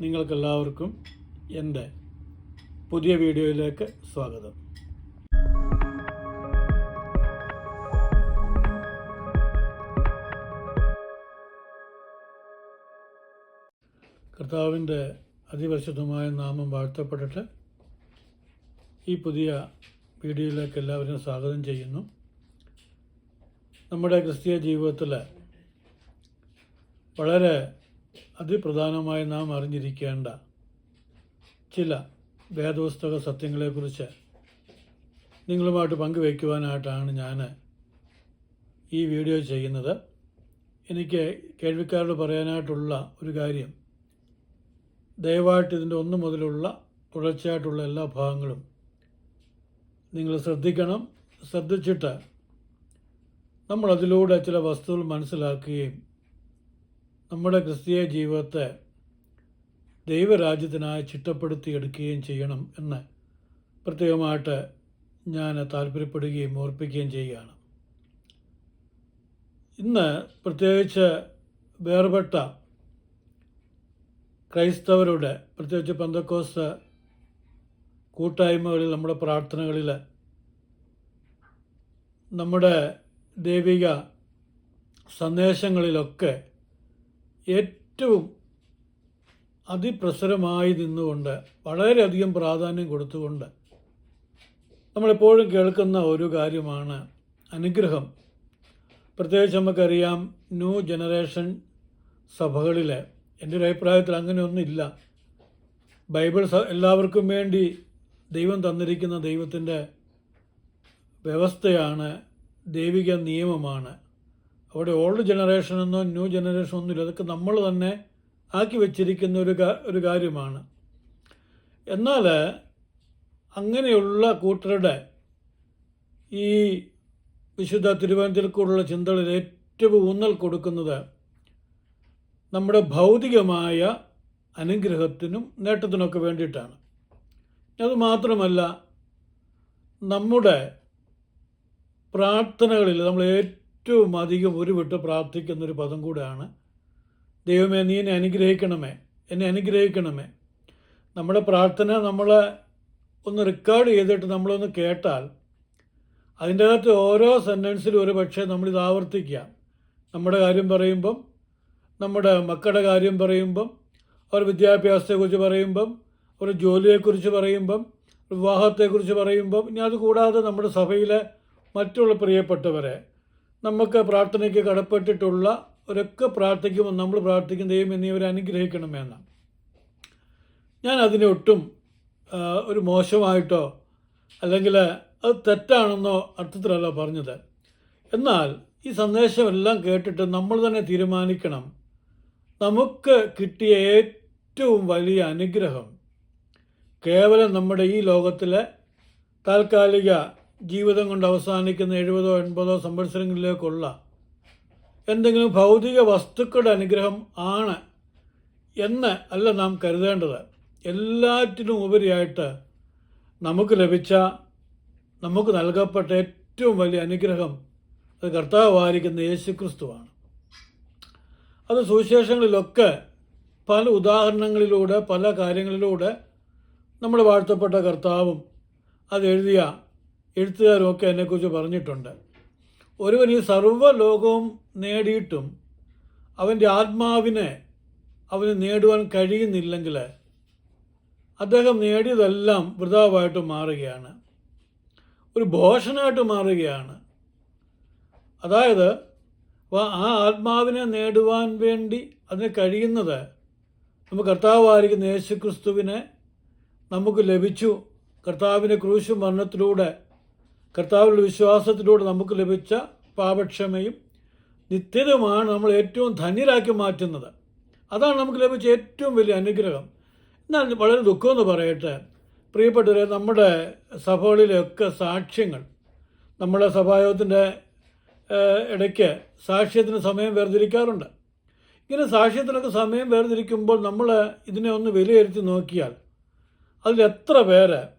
നിങ്ങൾക്കെല്ലാവർക്കും എന്റെ പുതിയ വീഡിയോയിലേക്ക് സ്വാഗതം. കർത്താവിന്റെ അതിപരിശുദ്ധമായ നാമം വാഴ്ത്തപ്പെട്ടിട്ട് ഈ പുതിയ വീഡിയോയിലേക്ക് എല്ലാവരും സ്വാഗതം ചെയ്യുന്നു. നമ്മുടെ ക്രിസ്തീയ ജീവിതത്തിൽ വളരെ അതിപ്രധാനമായി നാം അറിഞ്ഞിരിക്കേണ്ട ചില വേദപുസ്തക സത്യങ്ങളെക്കുറിച്ച് നിങ്ങളുമായിട്ട് പങ്കുവയ്ക്കുവാനായിട്ടാണ് ഞാൻ ഈ വീഡിയോ ചെയ്യുന്നത്. എനിക്ക് കേൾവിക്കാരോട് പറയാനായിട്ടുള്ള ഒരു കാര്യം ദയവായിട്ട് ഇതിന്റെ ഒന്ന് മുതലുള്ള തുടർച്ചയായിട്ടുള്ള എല്ലാ ഭാഗങ്ങളും നിങ്ങൾ ശ്രദ്ധിക്കണം. ശ്രദ്ധിച്ചിട്ട് നമ്മളതിലൂടെ ചില വസ്തുക്കൾ മനസ്സിലാക്കുകയും നമ്മുടെ ക്രിസ്തീയ ജീവിതത്തെ ദൈവരാജ്യത്തിനായി ചിട്ടപ്പെടുത്തിയെടുക്കുകയും ചെയ്യണം എന്ന് പ്രത്യേകമായിട്ട് ഞാൻ താല്പര്യപ്പെടുകയും ഓർപ്പിക്കുകയും ചെയ്യുകയാണ്. ഇന്ന് പ്രത്യേകിച്ച് വേർപെട്ട ക്രൈസ്തവരുടെ പ്രത്യേകിച്ച് പന്തക്കോസ് കൂട്ടായ്മകളിൽ നമ്മുടെ പ്രാർത്ഥനകളിൽ നമ്മുടെ ദൈവിക സന്ദേശങ്ങളിലൊക്കെ ഏറ്റവും അതിപ്രസരമായി നിന്നുകൊണ്ട് വളരെയധികം പ്രാധാന്യം കൊടുത്തുകൊണ്ട് നമ്മളെപ്പോഴും കേൾക്കുന്ന ഒരു കാര്യമാണ് അനുഗ്രഹം. പ്രത്യേകിച്ച് നമുക്കറിയാം ന്യൂ ജനറേഷൻ സഭകളിൽ എന്റെ ഒരു അഭിപ്രായത്തിൽ അങ്ങനെയൊന്നുമില്ല. ബൈബിൾ എല്ലാവർക്കും വേണ്ടി ദൈവം തന്നിരിക്കുന്ന ദൈവത്തിന്റെ വ്യവസ്ഥയാണ് ദൈവിക നിയമമാണ്. അവിടെ ഓൾഡ് ജനറേഷൻ എന്നോ ന്യൂ ജനറേഷൻ ഒന്നുമില്ല. അതൊക്കെ നമ്മൾ തന്നെ ആക്കി വെച്ചിരിക്കുന്ന ഒരു ഒരു കാര്യമാണ്. എന്നാൽ അങ്ങനെയുള്ള കൂട്ടരുടെ ഈ വിശുദ്ധ തിരുവനന്തപുരത്തിലുള്ള ചിന്തകളിൽ ഏറ്റവും ഊന്നൽ കൊടുക്കുന്നത് നമ്മുടെ ഭൗതികമായ അനുഗ്രഹത്തിനും നേട്ടത്തിനൊക്കെ വേണ്ടിയിട്ടാണ്. അതുമാത്രമല്ല നമ്മുടെ പ്രാർത്ഥനകളിൽ നമ്മൾ ഏറ്റവും അധികം ഒരു വിട്ട് പ്രാർത്ഥിക്കുന്നൊരു പദം കൂടെയാണ് ദൈവമേ നീ എന്നെ അനുഗ്രഹിക്കണമേ എന്നെ അനുഗ്രഹിക്കണമേ. നമ്മുടെ പ്രാർത്ഥന നമ്മൾ ഒന്ന് റെക്കോർഡ് ചെയ്തിട്ട് നമ്മളൊന്ന് കേട്ടാൽ അതിന്റെ അകത്ത് ഓരോ സെന്റൻസിലും ഒരു പക്ഷേ നമ്മളിത് ആവർത്തിക്കുക. നമ്മുടെ കാര്യം പറയുമ്പം നമ്മുടെ മക്കളുടെ കാര്യം പറയുമ്പം അവർ വിദ്യാഭ്യാസത്തെക്കുറിച്ച് പറയുമ്പം ഒരു ജോലിയെക്കുറിച്ച് പറയുമ്പം വിവാഹത്തെക്കുറിച്ച് പറയുമ്പം ഇനി അതുകൂടാതെ നമ്മുടെ സഭയിലെ മറ്റുള്ള പ്രിയപ്പെട്ടവരെ നമുക്ക് പ്രാർത്ഥനയ്ക്ക് കടപ്പെട്ടിട്ടുള്ള ഒരൊക്കെ പ്രാർത്ഥിക്കുമ്പോൾ നമ്മൾ പ്രാർത്ഥിക്കുന്ന ദൈവം എന്നിവരെ അനുഗ്രഹിക്കണമെന്ന് ഞാൻ അതിനെ ഒട്ടും ഒരു മോശമായിട്ടോ അല്ലെങ്കിൽ അത് തെറ്റാണെന്നോ അർത്ഥത്തിലല്ല പറഞ്ഞത്. എന്നാൽ ഈ സന്ദേശമെല്ലാം കേട്ടിട്ട് നമ്മൾ തന്നെ തീരുമാനിക്കണം. നമുക്ക് കിട്ടിയ ഏറ്റവും വലിയ അനുഗ്രഹം കേവലം നമ്മുടെ ഈ ലോകത്തിലെ താൽക്കാലിക ജീവിതം കൊണ്ട് അവസാനിക്കുന്ന എഴുപതോ എൺപതോ സംവത്സരങ്ങളിലേക്കുള്ള എന്തെങ്കിലും ഭൗതിക വസ്തുക്കളുടെ അനുഗ്രഹം ആണ് എന്ന് അല്ല നാം കരുതേണ്ടത്. എല്ലാറ്റിനും ഉപരിയായിട്ട് നമുക്ക് ലഭിച്ച നമുക്ക് നൽകപ്പെട്ട ഏറ്റവും വലിയ അനുഗ്രഹം അത് കർത്താവായിരിക്കുന്ന യേശുക്രിസ്തുവാണ്. അത് സുവിശേഷങ്ങളിലൊക്കെ പല ഉദാഹരണങ്ങളിലൂടെ പല കാര്യങ്ങളിലൂടെ നമ്മൾ വാഴ്ത്തപ്പെട്ട കർത്താവും അത് എഴുതിയ എഴുത്തുകാരും ഒക്കെ എന്നെക്കുറിച്ച് പറഞ്ഞിട്ടുണ്ട്. ഒരുവൻ ഈ സർവലോകവും നേടിയിട്ടും അവന്റെ ആത്മാവിനെ അവന് നേടുവാൻ കഴിയുന്നില്ലെങ്കിൽ അദ്ദേഹം നേടിയതെല്ലാം വൃതാവായിട്ട് മാറുകയാണ്. ഒരു ഭോഷനായിട്ട് മാറുകയാണ്. അതായത് ആ ആത്മാവിനെ നേടുവാൻ വേണ്ടി അതിന് കഴിയുന്നത് നമ്മൾ കർത്താവായിരിക്കുന്ന യേശുക്രിസ്തുവിനെ നമുക്ക് ലഭിച്ചു. കർത്താവിന്റെ ക്രൂശു മരണത്തിലൂടെ കർത്താവിലുള്ള വിശ്വാസത്തിലൂടെ നമുക്ക് ലഭിച്ച പാപക്ഷമയും നിത്യതയുമാണ് നമ്മൾ ഏറ്റവും ധന്യരാക്കി മാറ്റുന്നത്. അതാണ് നമുക്ക് ലഭിച്ച ഏറ്റവും വലിയ അനുഗ്രഹം. എന്നാൽ വളരെ ദുഃഖമെന്ന് പറയട്ടെ. പ്രിയപ്പെട്ടവരെ നമ്മുടെ സഭകളിലൊക്കെ സാക്ഷ്യങ്ങൾ നമ്മുടെ സഭായോഗത്തിന്റെ ഇടയ്ക്ക് സാക്ഷ്യത്തിന് സമയം വേർതിരിക്കാറുണ്ട്. ഇങ്ങനെ സാക്ഷ്യത്തിനൊക്കെ സമയം വേർതിരിക്കുമ്പോൾ നമ്മൾ ഇതിനെ ഒന്ന് വിലയിരുത്തി നോക്കിയാൽ അതിൽ എത്ര പേര്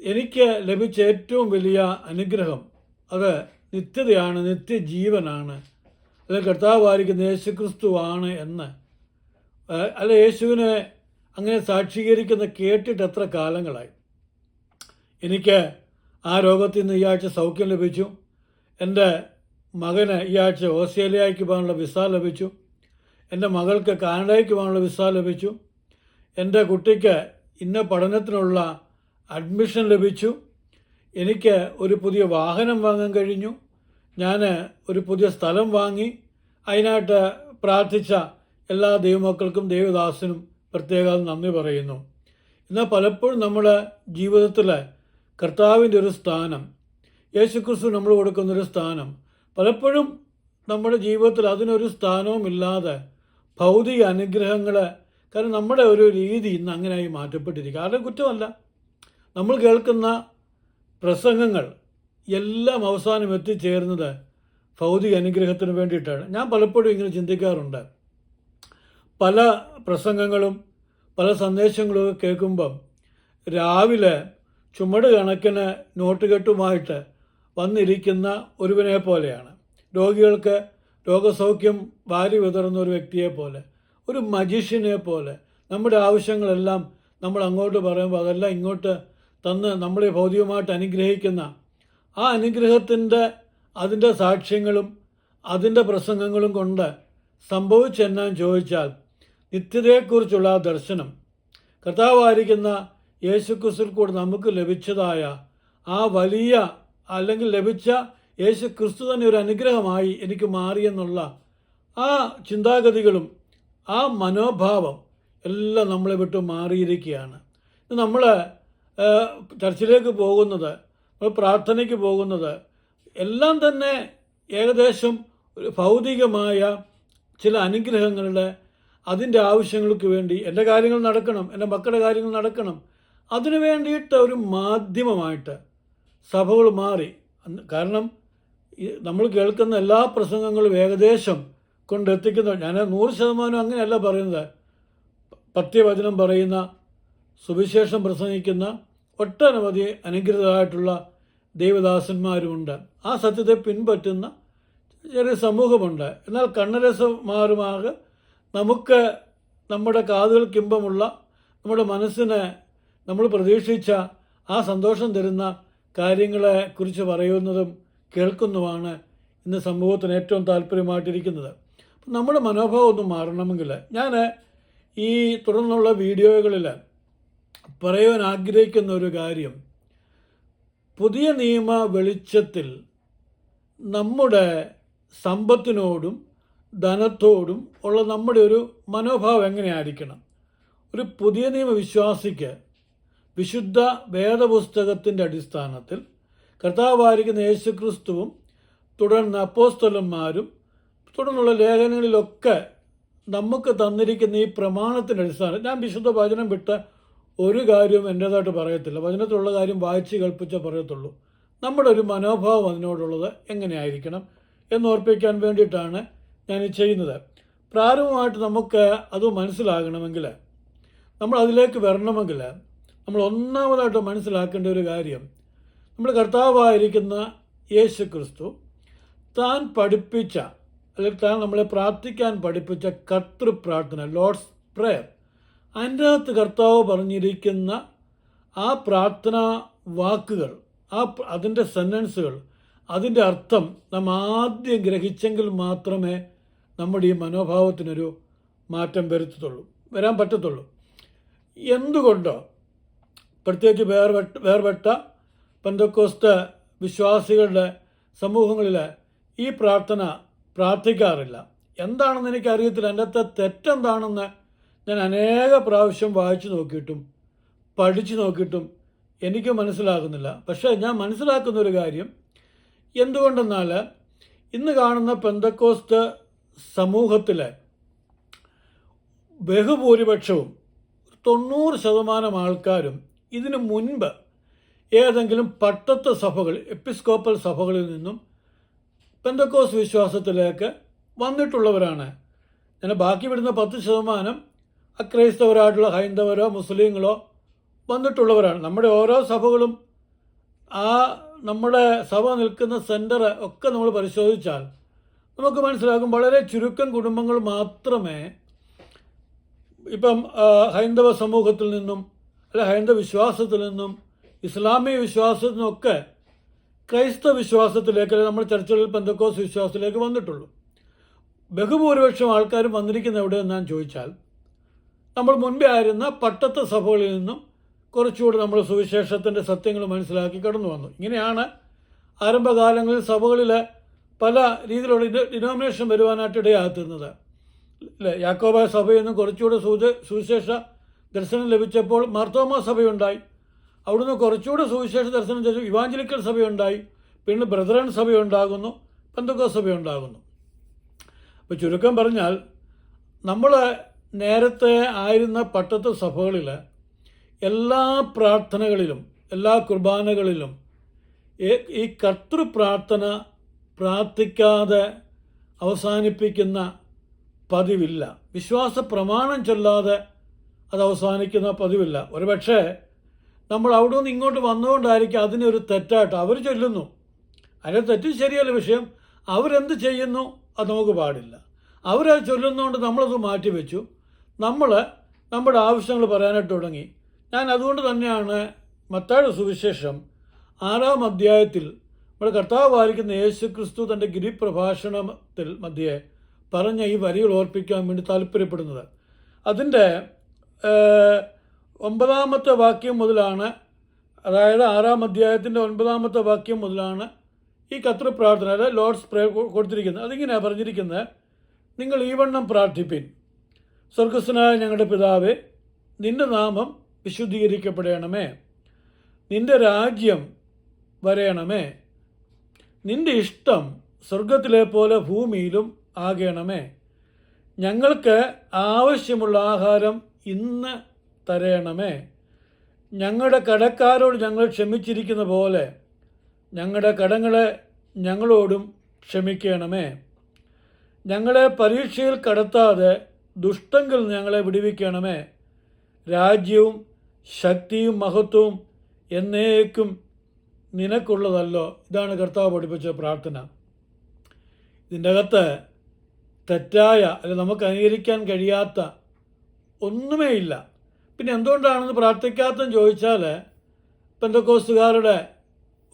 എനിക്ക് ലഭിച്ച ഏറ്റവും വലിയ അനുഗ്രഹം അത് നിത്യതയാണ് നിത്യജീവനാണ്. അത് കർത്താവായിരിക്കുന്ന യേശുക്രിസ്തുവാണ് എന്ന്. ഏഹ് അല്ല യേശുവിനെ അങ്ങനെ സാക്ഷീകരിക്കുന്ന കേട്ടിട്ട് എത്ര കാലങ്ങളായി. എനിക്ക് ആ രോഗത്തിൽ നിന്ന് ഈ ആഴ്ച സൗഖ്യം ലഭിച്ചു. എന്റെ മകന് ഈ ആഴ്ച ഓസ്ട്രേലിയയ്ക്ക് പോകാനുള്ള വിസ ലഭിച്ചു. എന്റെ മകൾക്ക് കാനഡയ്ക്ക് പോകാനുള്ള വിസ ലഭിച്ചു. എന്റെ കുട്ടിക്ക് ഇന്ന പഠനത്തിനുള്ള അഡ്മിഷൻ ലഭിച്ചു. എനിക്ക് ഒരു പുതിയ വാഹനം വാങ്ങാൻ കഴിഞ്ഞു. ഞാൻ ഒരു പുതിയ സ്ഥലം വാങ്ങി. അതിനായിട്ട് പ്രാർത്ഥിച്ച എല്ലാ ദൈവമക്കൾക്കും ദേവദാസനും പ്രത്യേകം നന്ദി പറയുന്നു. എന്നാൽ പലപ്പോഴും നമ്മുടെ ജീവിതത്തിൽ കർത്താവിന്റെ ഒരു സ്ഥാനം യേശുക്രിസ്തു നമ്മൾ കൊടുക്കുന്നൊരു സ്ഥാനം പലപ്പോഴും നമ്മുടെ ജീവിതത്തിൽ അതിനൊരു സ്ഥാനവും ഇല്ലാതെ ഭൗതിക അനുഗ്രഹങ്ങൾ കാരണം നമ്മുടെ ഒരു രീതി ഇന്ന് അങ്ങനെയായി മാറ്റപ്പെട്ടിരിക്കുക. ആരുടെ കുറ്റമല്ല. നമ്മൾ കേൾക്കുന്ന പ്രസംഗങ്ങൾ എല്ലാം അവസാനം എത്തിച്ചേരുന്നത് ഭൗതിക അനുഗ്രഹത്തിന് വേണ്ടിയിട്ടാണ്. ഞാൻ പലപ്പോഴും ഇങ്ങനെ ചിന്തിക്കാറുണ്ട്. പല പ്രസംഗങ്ങളും പല സന്ദേശങ്ങളും കേൾക്കുമ്പം രാവിലെ ചുമട് കണക്കിന് നോട്ടുകെട്ടുമായിട്ട് വന്നിരിക്കുന്ന ഒരുവനെ പോലെയാണ്. രോഗികൾക്ക് രോഗസൗഖ്യം വാരി വിതറുന്ന ഒരു വ്യക്തിയെ പോലെ ഒരു മജീഷ്യനെ പോലെ. നമ്മുടെ ആവശ്യങ്ങളെല്ലാം നമ്മൾ അങ്ങോട്ട് പറയുമ്പോൾ അതെല്ലാം ഇങ്ങോട്ട് തന്ന് നമ്മളെ ഭൗതികമായിട്ട് അനുഗ്രഹിക്കുന്ന ആ അനുഗ്രഹത്തിന്റെ അതിന്റെ സാക്ഷ്യങ്ങളും അതിന്റെ പ്രസംഗങ്ങളും കൊണ്ട് സംഭവിച്ചെന്നാൻ ചോദിച്ചാൽ നിത്യതയെക്കുറിച്ചുള്ള ദർശനം കർത്താവായിരിക്കുന്ന യേശുക്രിസ്തുൽ കൂടെ നമുക്ക് ലഭിച്ചതായ ആ വലിയ അല്ലെങ്കിൽ ലഭിച്ച യേശു ക്രിസ്തു തന്നെ ഒരു അനുഗ്രഹമായി എനിക്ക് മാറിയെന്നുള്ള ആ ചിന്താഗതികളും ആ മനോഭാവം എല്ലാം നമ്മളെ വിട്ട് മാറിയിരിക്കുകയാണ്. നമ്മൾ ചർച്ചിലേക്ക് പോകുന്നത് പ്രാർത്ഥനയ്ക്ക് പോകുന്നത് എല്ലാം തന്നെ ഏകദേശം ഒരു ഭൗതികമായ ചില അനുഗ്രഹങ്ങളുടെ അതിന്റെ ആവശ്യങ്ങൾക്ക് വേണ്ടി എന്റെ കാര്യങ്ങൾ നടക്കണം എന്റെ മക്കളുടെ കാര്യങ്ങൾ നടക്കണം. അതിനു വേണ്ടിയിട്ട് ഒരു മാധ്യമമായിട്ട് സഭകൾ മാറി. കാരണം നമ്മൾ കേൾക്കുന്ന എല്ലാ പ്രസംഗങ്ങളും ഏകദേശം കൊണ്ടെത്തിക്കുന്ന ഞാൻ നൂറ് ശതമാനം അങ്ങനെയല്ല പറയുന്നത്. പത്യവചനം പറയുന്ന സുവിശേഷം പ്രസംഗിക്കുന്ന ഒട്ടനവധി അനുഗ്രഹമായിട്ടുള്ള ദൈവദാസന്മാരുമുണ്ട്. ആ സത്യത്തെ പിൻപറ്റുന്ന ചെറിയ സമൂഹമുണ്ട്. എന്നാൽ കണ്ണരസമാരുമാകെ നമുക്ക് നമ്മുടെ കാതുകൾക്കിമ്പമുള്ള നമ്മുടെ മനസ്സിന് നമ്മൾ പ്രതീക്ഷിച്ച ആ സന്തോഷം തരുന്ന കാര്യങ്ങളെ കുറിച്ച് പറയുന്നതും കേൾക്കുന്നതുമാണ് ഇന്ന് സമൂഹത്തിന് ഏറ്റവും താല്പര്യമായിട്ടിരിക്കുന്നത്. നമ്മുടെ മനോഭാവം ഒന്നും മാറണമെങ്കിൽ ഞാൻ ഈ തുടർന്നുള്ള വീഡിയോകളിൽ പറയുവാൻ ആഗ്രഹിക്കുന്ന ഒരു കാര്യം. പുതിയ നിയമ വെളിച്ചത്തിൽ നമ്മുടെ സമ്പത്തിനോടും ധനത്തോടും ഉള്ള നമ്മുടെ ഒരു മനോഭാവം എങ്ങനെയായിരിക്കണം? ഒരു പുതിയ നിയമ വിശ്വാസിക്ക് വിശുദ്ധ വേദപുസ്തകത്തിന്റെ അടിസ്ഥാനത്തിൽ കർത്താവായിരിക്കുന്ന യേശുക്രിസ്തുവും തുടർന്ന് അപ്പോസ്തലന്മാരും തുടർന്നുള്ള ലേഖനങ്ങളിലൊക്കെ നമുക്ക് തന്നിരിക്കുന്ന ഈ പ്രമാണത്തിന്റെ അടിസ്ഥാനം. ഞാൻ വിശുദ്ധ വചനം വിട്ട് ഒരു കാര്യവും എന്റേതായിട്ട് പറയത്തില്ല. വചനത്തിലുള്ള കാര്യം വായിച്ച് കൽപ്പിച്ച പറയത്തുള്ളൂ. നമ്മുടെ ഒരു മനോഭാവം അതിനോടുള്ളത് എങ്ങനെയായിരിക്കണം എന്നോർപ്പിക്കാൻ വേണ്ടിയിട്ടാണ് ഞാൻ ചെയ്യുന്നത്. പ്രാരംഭമായിട്ട് നമുക്ക് അത് മനസ്സിലാകണമെങ്കിൽ നമ്മൾ അതിലേക്ക് വരണമെങ്കിൽ നമ്മൾ ഒന്നാമതായിട്ട് മനസ്സിലാക്കേണ്ട ഒരു കാര്യം നമ്മൾ കർത്താവായിരിക്കുന്ന യേശു ക്രിസ്തു താൻ പഠിപ്പിച്ച അല്ലെങ്കിൽ താൻ നമ്മളെ പ്രാർത്ഥിക്കാൻ പഠിപ്പിച്ച കർത്തൃപ്രാർത്ഥന ലോഡ്സ് പ്രേയർ അതിന്റെ അകത്ത് കർത്താവ് പറഞ്ഞിരിക്കുന്ന ആ പ്രാർത്ഥനാ വാക്കുകൾ ആ അതിന്റെ സെന്റൻസുകൾ അതിന്റെ അർത്ഥം നാം ആദ്യം ഗ്രഹിച്ചെങ്കിൽ മാത്രമേ നമ്മുടെ ഈ മനോഭാവത്തിനൊരു മാറ്റം വരുത്തത്തുള്ളൂ വരാൻ പറ്റത്തുള്ളൂ. എന്തുകൊണ്ടോ? പ്രത്യേകിച്ച് വേർപെട്ട വേർപെട്ട പന്തക്കോസ്ത വിശ്വാസികളുടെ സമൂഹങ്ങളിൽ ഈ പ്രാർത്ഥന പ്രാർത്ഥിക്കാറില്ല. എന്താണെന്ന് എനിക്കറിയത്തില്ല. എന്റെ തെറ്റെന്താണെന്ന് ഞാൻ അനേക പ്രാവശ്യം വായിച്ചു നോക്കിയിട്ടും പഠിച്ചു നോക്കിയിട്ടും എനിക്ക് മനസ്സിലാകുന്നില്ല. പക്ഷേ ഞാൻ മനസ്സിലാക്കുന്ന ഒരു കാര്യം എന്തുകൊണ്ടെന്നാൽ ഇന്ന് കാണുന്ന പെന്തക്കോസ്ത് സമൂഹത്തിലെ ബഹുഭൂരിപക്ഷവും തൊണ്ണൂറ് ശതമാനം ആൾക്കാരും ഇതിനു മുൻപ് ഏതെങ്കിലും പട്ടത്ത് സഭകൾ എപ്പിസ്കോപ്പൽ സഭകളിൽ നിന്നും പെന്തക്കോസ് വിശ്വാസത്തിലേക്ക് വന്നിട്ടുള്ളവരാണ്. ഞാൻ ബാക്കി വിടുന്ന പത്ത് ശതമാനം അക്രൈസ്തവരായിട്ടുള്ള ഹൈന്ദവരോ മുസ്ലിങ്ങളോ വന്നിട്ടുള്ളവരാണ്. നമ്മുടെ ഓരോ സഭകളും ആ നമ്മുടെ സഭ നിൽക്കുന്ന സെന്റർ ഒക്കെ നമ്മൾ പരിശോധിച്ചാൽ നമുക്ക് മനസ്സിലാകും വളരെ ചുരുക്കം കുടുംബങ്ങൾ മാത്രമേ ഇപ്പം ഹൈന്ദവ സമൂഹത്തിൽ നിന്നും അല്ലെ ഹൈന്ദവ വിശ്വാസത്തിൽ നിന്നും ഇസ്ലാമിക വിശ്വാസത്തിൽ നിന്നൊക്കെ ക്രൈസ്തവ വിശ്വാസത്തിലേക്ക് അല്ലെങ്കിൽ നമ്മുടെ ചർച്ചകളിൽ പെന്തക്കോസ് വിശ്വാസത്തിലേക്ക് വന്നിട്ടുള്ളൂ. ബഹുഭൂരിപക്ഷം ആൾക്കാരും വന്നിരിക്കുന്ന എവിടെയെന്ന് ഞാൻ ചോദിച്ചാൽ നമ്മൾ മുൻപേ ആയിരുന്ന പട്ടത്ത സഭകളിൽ നിന്നും കുറച്ചുകൂടി നമ്മൾ സുവിശേഷത്തിന്റെ സത്യങ്ങൾ മനസ്സിലാക്കി കടന്നു വന്നു. ഇങ്ങനെയാണ് ആരംഭകാലങ്ങളിൽ സഭകളിൽ പല രീതിയിലുള്ള ഡിനോമിനേഷൻ വരുവാനായിട്ട് ഇടയാകുന്നത്. അല്ലേ യാക്കോബായ സഭയിൽ നിന്നും കുറച്ചുകൂടി സൂച സുവിശേഷ ദർശനം ലഭിച്ചപ്പോൾ മാർത്തോമ സഭയുണ്ടായി. അവിടുന്ന് കുറച്ചുകൂടി സുവിശേഷ ദർശനം ചെയ്തു. ഇവാഞ്ചലിക്കൽ സഭയുണ്ടായി. പിന്നെ ബ്രദറൻ സഭയുണ്ടാകുന്നു. പെന്തക്കോ സഭയുണ്ടാകുന്നു. അപ്പോൾ ചുരുക്കം പറഞ്ഞാൽ നമ്മൾ നേരത്തെ ആയിരുന്ന പട്ടത്ത് സഭകളിൽ എല്ലാ പ്രാർത്ഥനകളിലും എല്ലാ കുർബാനകളിലും ഈ- കർത്തൃ പ്രാർത്ഥന പ്രാർത്ഥിക്കാതെ അവസാനിപ്പിക്കുന്ന പതിവില്ല. വിശ്വാസ പ്രമാണം ചൊല്ലാതെ അത് അവസാനിക്കുന്ന പതിവില്ല. ഒരുപക്ഷെ നമ്മൾ അവിടെ നിന്ന് ഇങ്ങോട്ട് വന്നുകൊണ്ടായിരിക്കും അതിനൊരു തെറ്റായിട്ട് അവർ ചൊല്ലുന്നു. അതിന്റെ തെറ്റ് ശരിയല്ല വിഷയം. അവരെന്ത് ചെയ്യുന്നു? അത് നമുക്ക് പാടില്ല. അവരത് ചൊല്ലുന്നതുകൊണ്ട് നമ്മളത് മാറ്റിവെച്ചു. നമ്മൾ നമ്മുടെ ആവശ്യങ്ങൾ പറയാനായിട്ട് തുടങ്ങി. ഞാൻ അതുകൊണ്ട് തന്നെയാണ് മത്തായുടെ സുവിശേഷം ആറാം അധ്യായത്തിൽ നമ്മുടെ കർത്താവ് വായിക്കുന്ന യേശു ക്രിസ്തു തന്റെ ഗിരിപ്രഭാഷണത്തിൽ മധ്യേ പറഞ്ഞ ഈ വരികൾ ഓർപ്പിക്കാൻ വേണ്ടി താല്പര്യപ്പെടുന്നത്. അതിന്റെ ഒമ്പതാമത്തെ വാക്യം മുതലാണ് അതായത് ആറാം അധ്യായത്തിന്റെ ഒൻപതാമത്തെ വാക്യം മുതലാണ് ഈ കത്ര പ്രാർത്ഥന അതായത് ലോർഡ്സ് പ്രേ കൊടുത്തിരിക്കുന്നത്. അതിങ്ങനെയാണ് പറഞ്ഞിരിക്കുന്നത് നിങ്ങൾ ഈ വണ്ണം പ്രാർത്ഥിപ്പിൻ. സ്വർഗസ്വനായ ഞങ്ങളുടെ പിതാവേ നിന്റെ നാമം വിശുദ്ധീകരിക്കപ്പെടണമേ. നിന്റെ രാജ്യം വരയണമേ. നിന്റെ ഇഷ്ടം സ്വർഗത്തിലെ പോലെ ഭൂമിയിലും ആകണമേ. ഞങ്ങൾക്ക് ആവശ്യമുള്ള ആഹാരം ഇന്ന് തരയണമേ. ഞങ്ങളുടെ കടക്കാരോട് ഞങ്ങൾ ക്ഷമിച്ചിരിക്കുന്ന പോലെ ഞങ്ങളുടെ കടങ്ങളെ ഞങ്ങളോടും ക്ഷമിക്കണമേ. ഞങ്ങളെ പരീക്ഷയിൽ കടത്താതെ ദുഷ്ടങ്കിൽ ഞങ്ങളെ വിടുവിക്കണമേ. രാജ്യവും ശക്തിയും മഹത്വവും എന്നേക്കും നിനക്കുള്ളതല്ലോ. ഇതാണ് കർത്താവ് പഠിപ്പിച്ച പ്രാർത്ഥന. ഇതിന്റെ അകത്ത് തെറ്റായ അല്ലെ നമുക്ക് അംഗീകരിക്കാൻ കഴിയാത്ത ഒന്നുമേ ഇല്ല പിന്നെ എന്തുകൊണ്ടാണെന്ന് പ്രാർത്ഥിക്കാത്തെന്ന് ചോദിച്ചാൽ പെന്തക്കോസ്തുകാരുടെ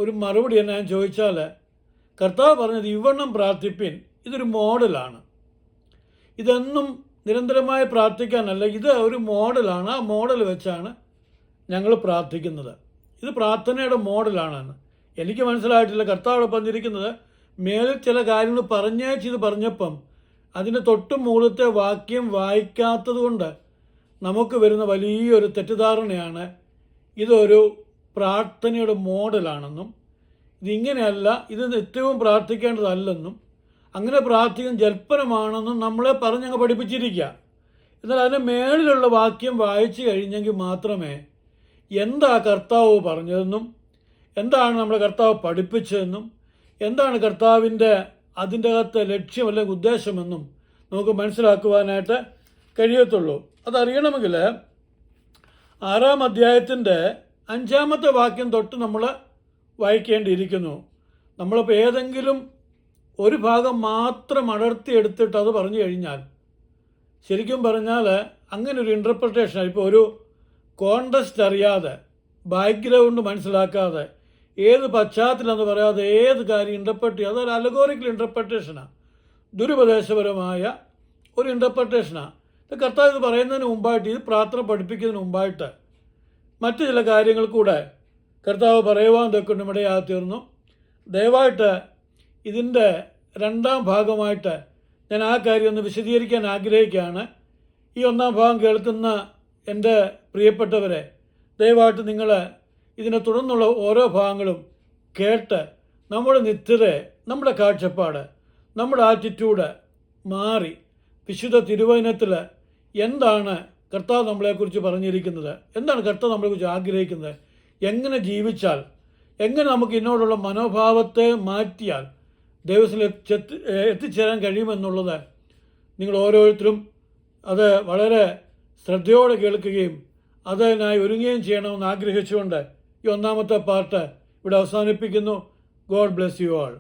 ഒരു മറുപടി എന്നാ ഞാൻ ചോദിച്ചാൽ കർത്താവ് പറഞ്ഞത് ഇവണ്ണം പ്രാർത്ഥിപ്പിൻ. ഇതൊരു മോഡലാണ്. ഇതെന്നും നിരന്തരമായി പ്രാർത്ഥിക്കാനല്ല ഇത് ഒരു മോഡലാണ്. ആ മോഡൽ വെച്ചാണ് ഞങ്ങൾ പ്രാർത്ഥിക്കുന്നത്. ഇത് പ്രാർത്ഥനയുടെ മോഡലാണ്. എനിക്ക് മനസ്സിലായിട്ടില്ല കർത്താവ് പറഞ്ഞിരിക്കുന്നത് മേലിൽ ചില കാര്യങ്ങൾ പറഞ്ഞേച്ച് ഇത് പറഞ്ഞപ്പം അതിന്റെ തൊട്ട് മൂലത്തെ വാക്യം വായിക്കാത്തതുകൊണ്ട് നമുക്ക് വരുന്ന വലിയൊരു തെറ്റിദ്ധാരണയാണ് ഇതൊരു പ്രാർത്ഥനയുടെ മോഡലാണെന്നും ഇതിങ്ങനെയല്ല ഇത് നിത്യവും പ്രാർത്ഥിക്കേണ്ടതല്ലെന്നും അങ്ങനെ പ്രാർത്ഥിക്കുന്ന ജൽപ്പനമാണെന്നും നമ്മളെ പറഞ്ഞങ്ങ് പഠിപ്പിച്ചിരിക്കുക. എന്നാൽ അതിന് മേളിലുള്ള വാക്യം വായിച്ചു കഴിഞ്ഞെങ്കിൽ മാത്രമേ എന്താ കർത്താവ് പറഞ്ഞതെന്നും എന്താണ് നമ്മുടെ കർത്താവ് പഠിപ്പിച്ചതെന്നും എന്താണ് കർത്താവിന്റെ അതിന്റെ അകത്തെ ലക്ഷ്യം അല്ലെങ്കിൽ ഉദ്ദേശമെന്നും നമുക്ക് മനസ്സിലാക്കുവാനായിട്ട് കഴിയത്തുള്ളൂ. അതറിയണമെങ്കിൽ ആറാം അധ്യായത്തിന്റെ അഞ്ചാമത്തെ വാക്യം തൊട്ട് നമ്മൾ വായിക്കേണ്ടിയിരിക്കുന്നു. നമ്മളിപ്പോൾ ഏതെങ്കിലും ഒരു ഭാഗം മാത്രം അടർത്തി എടുത്തിട്ട് അത് പറഞ്ഞു കഴിഞ്ഞാൽ ശരിക്കും പറഞ്ഞാൽ അങ്ങനെ ഒരു ഇന്റർപ്രിട്ടേഷൻ ഇപ്പോൾ ഒരു കോണ്ടസ്റ്റ് അറിയാതെ ബാക്ക്ഗ്രൗണ്ട് മനസ്സിലാക്കാതെ ഏത് പശ്ചാത്തലം എന്ന് പറയാതെ ഏത് കാര്യം ഇന്റർപ്രറ്റ് ചെയ്യുക അതൊരു അലഗോറിക്കൽ ഇന്റർപ്രിട്ടേഷനാണ് ദുരുപദേശപരമായ ഒരു ഇന്റർപ്രിട്ടേഷനാണ് ഇത് കർത്താവ് ഇത് പറയുന്നതിന് മുമ്പായിട്ട് ഇത് പ്രാർത്ഥന പഠിപ്പിക്കുന്നതിന് മുമ്പായിട്ട് മറ്റു ചില കാര്യങ്ങൾ കൂടെ കർത്താവ് പറയുവാൻ തൊക്കെ ഇടയാ തീർന്നു. ദയവായിട്ട് ഇതിന്റെ രണ്ടാം ഭാഗമായിട്ട് ഞാൻ ആ കാര്യം ഒന്ന് വിശദീകരിക്കാൻ ആഗ്രഹിക്കുകയാണ്. ഈ ഒന്നാം ഭാഗം കേൾക്കുന്ന എന്റെ പ്രിയപ്പെട്ടവരെ ദയവായിട്ട് നിങ്ങൾ ഇതിനെ തുടർന്നുള്ള ഓരോ ഭാഗങ്ങളും കേട്ട് നമ്മുടെ നിത്യതയെ നമ്മുടെ കാഴ്ചപ്പാട് നമ്മുടെ ആറ്റിറ്റ്യൂഡ് മാറി വിശുദ്ധ തിരുവചനത്തിൽ എന്താണ് കർത്താവ് നമ്മളെക്കുറിച്ച് പറഞ്ഞിരിക്കുന്നത് എന്താണ് കർത്താവ് നമ്മളെക്കുറിച്ച് ആഗ്രഹിക്കുന്നത് എങ്ങനെ ജീവിച്ചാൽ എങ്ങനെ നമുക്ക് ഇന്നോടുള്ള മനോഭാവത്തെ മാറ്റിയാൽ ദൈവത്തിൽ എത്തി എത്തിച്ചേരാൻ കഴിയുമെന്നുള്ളത് നിങ്ങൾ ഓരോരുത്തരും അത് വളരെ ശ്രദ്ധയോടെ കേൾക്കുകയും അതിനായി ഒരുങ്ങുകയും ചെയ്യണമെന്ന് ആഗ്രഹിച്ചുകൊണ്ട് ഈ ഒന്നാമത്തെ പാർട്ട് ഇവിടെ അവസാനിപ്പിക്കുന്നു. God bless you all.